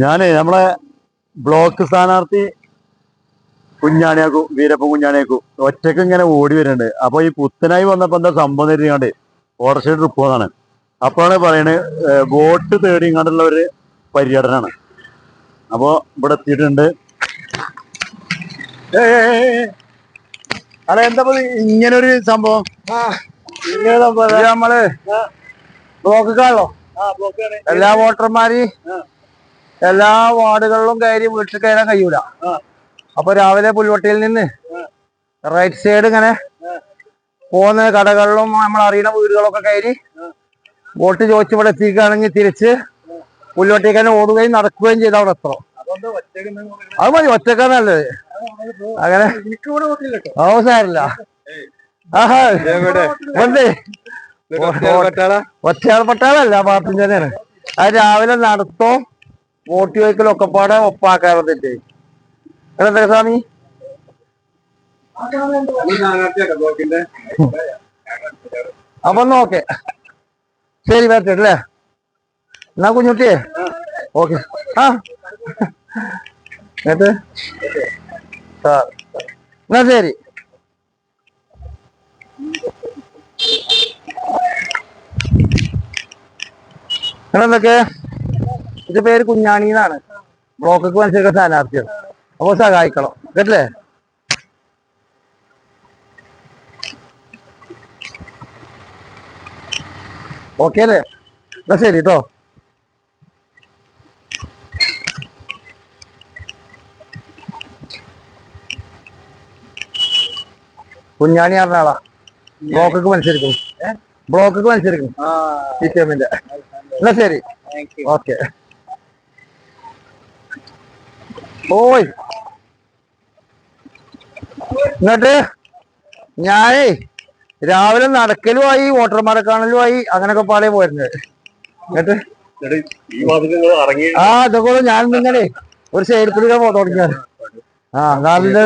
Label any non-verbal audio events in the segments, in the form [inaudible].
ഞാനേ നമ്മളെ ബ്ലോക്ക് സ്ഥാനാർത്ഥി കുഞ്ഞാണിയാക്കു വീരപ്പൻ കുഞ്ഞാണിയാക്കു ഒറ്റയ്ക്ക് ഇങ്ങനെ ഓടി വരുന്നുണ്ട് അപ്പൊ ഈ പുത്തനായി വന്നപ്പോ എന്താ സംഭവം തരുന്നുണ്ട് ഓട്ടർഷ ട്രിപ്പ് പോകുന്നതാണ് അപ്പോഴാണ് പറയണത് ഏഹ്, വോട്ട് തേടി ഇങ്ങാണ്ടുള്ള ഒരു പര്യടനാണ്. അപ്പോ ഇവിടെ എത്തിയിട്ടുണ്ട്. അല്ല എന്താ ഇങ്ങനെ ഒരു സംഭവം നമ്മൾ ബ്ലോക്ക് കാണോ. എല്ലാ വോട്ടർമാര് എല്ലാ വാർഡുകളിലും കയറി വീട്ടിൽ കയറാൻ കഴിയൂല. അപ്പൊ രാവിലെ പുൽവട്ടിയിൽ നിന്ന് റൈറ്റ് സൈഡ് ഇങ്ങനെ പോകുന്ന കടകളിലും നമ്മൾ അറിയുന്ന വീടുകളൊക്കെ കയറി വോട്ട് ചോദിച്ച് ഇവിടെ എത്തിക്കുകയാണെങ്കിൽ തിരിച്ച് പുൽവട്ടിക്ക് തന്നെ ഓടുകയും നടക്കുകയും ചെയ്ത അവിടെ എത്ര അത് മതി ഒറ്റക്കാ നല്ലത്. അങ്ങനെ ഓ ആഹാ ഉണ്ട്. ഒറ്റയാൾ പട്ടാളല്ല പാർട്ടി തന്നെയാണ്. അത് രാവിലെ നടത്തോ ചോദിക്കലും ഒക്കെ പാടെ ഒപ്പാക്കാറതിട്ട് എന്താ സ്വാമി? അപ്പൊ നോക്കെ. ശരി വരട്ടെ അല്ലേ? എന്നാ കുഞ്ഞുട്ടിയെ ഓക്കെ. ആ. എന്നിട്ട്? സാർ എന്നാ ശരി. നിങ്ങളെന്തൊക്കെ? ഇത് പേര് കുഞ്ഞാണി എന്നാണ്. ബ്ലോക്കൊക്കെ മനസ്സിലാക്കുന്ന സ്ഥാനാർത്ഥിയാണ് അപ്പൊ സഹായിക്കണം. കേട്ടില്ലേ? ഓക്കെ അല്ലേ? എന്നാ ശരി കേട്ടോ കുഞ്ഞാണി പറഞ്ഞ ആളാ. ബ്ലോക്കൊക്കെ മത്സരിക്കും. ബ്ലോക്കൊക്കെ മത്സരിക്കും. സി പി എമ്മിന്റെ എന്നാ ശരി. ഓക്കെ ഓയ്. എന്നിട്ട് ഞാനേ രാവിലെ നടക്കലുമായി വോട്ടർമാരെ കാണലുമായി അങ്ങനൊക്കെ പാടെ പോയിരുന്നത് എന്നിട്ട് ആ ഇതൊക്കെ ഞാൻ നിങ്ങളെ ഒരു സൈഡ് കൂടി തുടങ്ങിയാണ് ആ നല്ല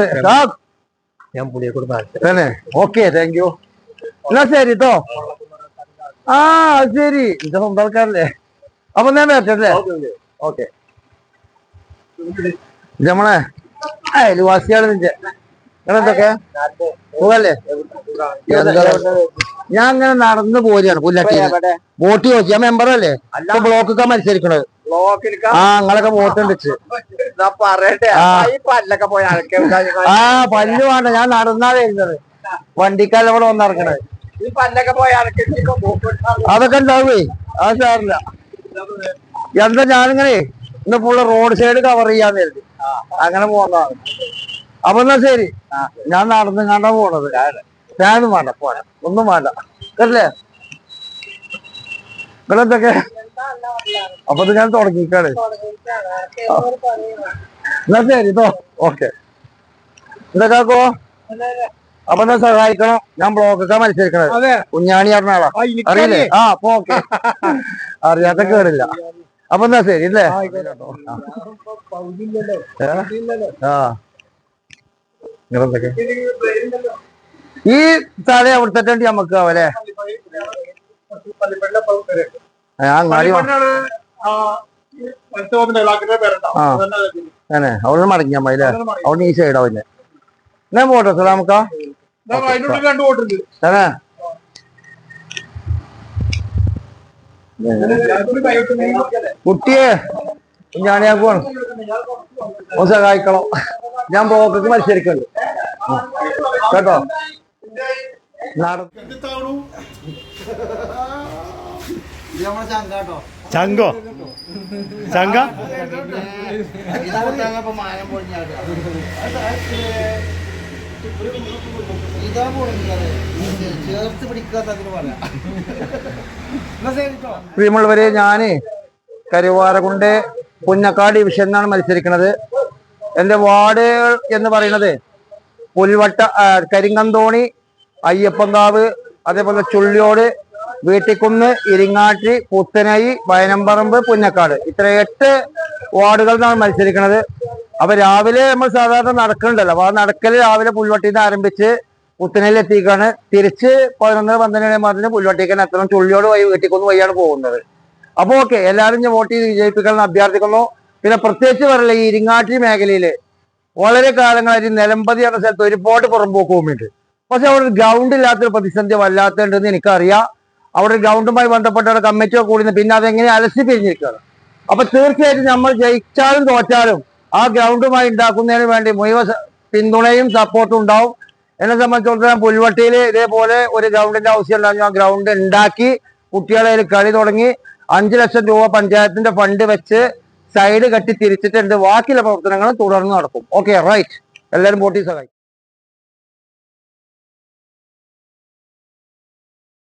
ഞാൻ കൂടെ തന്നെ. ഓക്കെ താങ്ക് യു എന്നാ ശരി കേട്ടോ ആ ശരി. ഇത് സ്വന്തം ആൾക്കാരല്ലേ. അപ്പൊ ഞാൻ വരട്ടെ ഓക്കെ. ഇത് നമ്മളെ അയൽവാസിയാണ് നിന്റെ നിങ്ങളെന്തൊക്കെ സുഖല്ലേ? ഞാൻ അങ്ങനെ നടന്നു പോരുകയാണ് പുല്ലട്ടി വോട്ട് ചോദിച്ചു ഞാൻ മെമ്പറല്ലേ അല്ല? ബ്ലോക്ക് ബ്ലോക്കൊക്കെ മത്സരിക്കണത്. ആ നിങ്ങളൊക്കെ വോട്ട് ഉണ്ടിച്ച് ആ. പല്ല് വേണ്ട. ഞാൻ നടന്നാ വരുന്നത്. വണ്ടിക്കാല ഇവിടെ വന്നിറങ്ങണത് അതൊക്കെ ഉണ്ടാവേ. ആ സാറില്ല എന്താ ഞാനിങ്ങനെ ഇന്ന് ഫുള്ള് റോഡ് സൈഡ് കവർ ചെയ്യാന്ന് കരുതി. അങ്ങനെ പോകുന്നതാണ് അപ്പൊ എന്നാ ശരി. ഞാൻ നടന്ന് കണ്ടാ പോണത്? ഞാനും വേണ്ട പോരാ. ഒന്നും വേണ്ട. കേട്ടില്ലേ? നിങ്ങളെന്തൊക്കെ? അപ്പൊ ഞാൻ തുടങ്ങിക്കാണ്. എന്നാ ശരി ഇതോ. ഓക്കെ. എന്തൊക്കെയാക്കോ അപ്പൊ എന്നാ സഹായിക്കണം. ഞാൻ ബ്ലോക്കൊക്കെ മത്സരിക്കണത്. കുഞ്ഞാണി പറഞ്ഞ ആളാ. ആ, എനിക്കറിയാം. അറിയില്ലേ? ആ അപ്പൊ ഓക്കെ. [laughs] അറിയാത്ത കേടില്ല. അപ്പൊ എന്നാ ശരി അല്ലേ? ആ. ഈ ഈ അവിടുത്തെ വേണ്ടി നമുക്ക് അവരെ അവിടെ മടങ്ങിയാ മതി അല്ലേ? അവിടെ ഈ സൈഡ് അവന് ഞാൻ പോട്ടെ സലാമക്കാ കുട്ടിയെ ഞാനിയാക്കുവാണ് ഒന്ന് സഹായിക്കണം? ഞാൻ ബ്ലോക്കൊക്കെ മത്സരിക്കുന്നുണ്ട് കേട്ടോ? ചങ്കോ? ചങ്കോ? ചങ്ക ചേർത്ത് പിടിക്കാത്തതിന് പറയാം പ്രിയമുള്ളവരെ ഞാൻ കരുവാരകുണ്ട് മത്സരിക്കുന്നത് എന്റെ വാർഡ് എന്ന് പറയുന്നത് പുൽവട്ട കരിങ്കന്തോണി അയ്യപ്പങ്കാവ് അതേപോലെ ചുള്ളിയോട് വീട്ടിക്കുന്ന് ഇരിങ്ങാട്ടി പുത്തനൈ വയനമ്പറമ്പ് പുന്നക്കാട്. ഇത്ര എട്ട് വാർഡുകളിൽ നിന്നാണ് മത്സരിക്കുന്നത് അപ്പൊ രാവിലെ നമ്മൾ സാധാരണ നടക്കണ്ടല്ലോ അപ്പൊ ആ നടക്കൽ രാവിലെ പുൽവട്ടിയിൽ നിന്ന് ആരംഭിച്ച് പുത്തനയിൽ എത്തിക്കാണ്. തിരിച്ച് പതിനൊന്നര പന്ത്രണ്ട് മാസത്തിന് പുൽവട്ടിക്കാൻ അത്ര ചുള്ളിയോട് വഴി വീട്ടിക്കുന്ന് വഴിയാണ് പോകുന്നത്. അപ്പൊ ഓക്കെ എല്ലാവരും ഞാൻ വോട്ട് ചെയ്ത് വിജയിപ്പിക്കണം അഭ്യർത്ഥിക്കുന്നു. പിന്നെ പ്രത്യേകിച്ച് പറയില്ല ഈ ഇരിങ്ങാട്ടി മേഖലയിൽ വളരെ കാലങ്ങളായിട്ട് നിലമ്പതി എന്ന സ്ഥലത്ത് ഒരുപാട് പുറമ്പോക്ക് ഭൂമിയുണ്ട്. പക്ഷെ അവിടെ ഗ്രൗണ്ട് ഇല്ലാത്തൊരു പ്രതിസന്ധി വല്ലാത്തതുണ്ടെന്ന് എനിക്കറിയാം. അവിടെ ഗ്രൗണ്ടുമായി ബന്ധപ്പെട്ട അവിടെ കമ്മിറ്റിയോ ഒക്കെ കൂടുന്നു പിന്നെ അതെങ്ങനെ അലസി പിരിഞ്ഞിരിക്കുകയാണ്. അപ്പൊ തീർച്ചയായിട്ടും നമ്മൾ ജയിച്ചാലും തോറ്റാലും ആ ഗ്രൗണ്ടുമായി ഉണ്ടാക്കുന്നതിന് വേണ്ടി മുഴുവൻ പിന്തുണയും സപ്പോർട്ടും ഉണ്ടാവും. എന്നെ സംബന്ധിച്ചിടത്തോളം പുൽവട്ടിയിൽ ഇതേപോലെ ഒരു ഗ്രൗണ്ടിന്റെ ആവശ്യം ഉണ്ടായിരുന്നു. ആ ഗ്രൗണ്ട് ഉണ്ടാക്കി കുട്ടികളെ കളി തുടങ്ങി. അഞ്ചു ലക്ഷം രൂപ പഞ്ചായത്തിന്റെ ഫണ്ട് വെച്ച് സൈഡ് കെട്ടി തിരിച്ചിട്ടുണ്ട്. ബാക്കിയുള്ള പ്രവർത്തനങ്ങൾ തുടർന്ന് നടക്കും. ഓക്കെ റൈറ്റ് എല്ലാവരും വോട്ടി സഹായിക്കും.